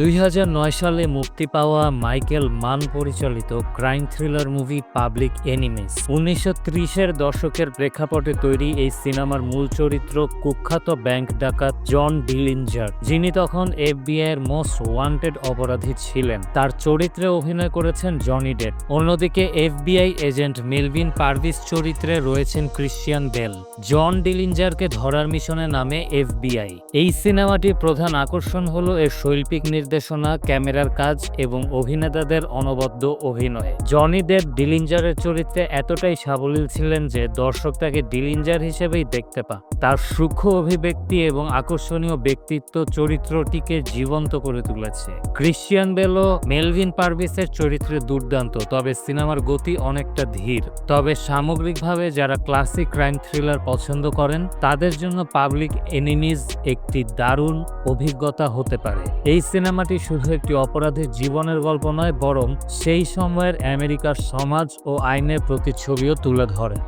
দুই হাজার নয় সালে মুক্তি পাওয়া মাইকেল মান পরিচালিত crime thriller movie Public Enemies. উনিশশো ত্রিশের দশকের প্রেক্ষাপটে তৈরি এই সিনেমার মূল চরিত্র কুখ্যাত ব্যাংক ডাকাত জন ডিলিঞ্জার, যিনি তখন এফবিআই এর মোস্ট ওয়ান্টেড অপরাধী ছিলেন। তার চরিত্রে অভিনয় করেছেন জনি ডেট। অন্যদিকে এফবিআই এজেন্ট মেলভিন পারভিস চরিত্রে রয়েছেন ক্রিশ্চিয়ান বেল। জন ডিলিঞ্জারকে ধরার মিশনে নামে এফবিআই। এই সিনেমাটির প্রধান আকর্ষণ হলো এর শৈল্পিক নির্দেশনা, ক্যামেরার কাজ এবং অভিনেতাদের অনবদ্য অভিনয়। জনি দেব ডিলিঞ্জারের চরিত্রে এতটাই সাবলীল ছিলেন যে দর্শক তাকে ডিলিঞ্জার হিসেবেই দেখতে পা তার সূক্ষ্ম অভিব্যক্তি এবং আকর্ষণীয় ব্যক্তিত্ব চরিত্রটিকে জীবন্ত করে তুলেছে। ক্রিশ্চিয়ান বেলো মেলভিন পারভিসের চরিত্রে দুর্দান্ত, তবে সিনেমার গতি অনেকটা ধীর। তবে সামগ্রিকভাবে যারা ক্লাসিক ক্রাইম থ্রিলার পছন্দ করেন, তাদের জন্য পাবলিক এনিমিজ একটি দারুণ অভিজ্ঞতা হতে পারে। এই সিনেমাটি শুধু একটি অপরাধীর জীবনের গল্প নয়, বরং সেই সময়ের আমেরিকার সমাজ ও আইনের প্রতিচ্ছবিও তুলে ধরে।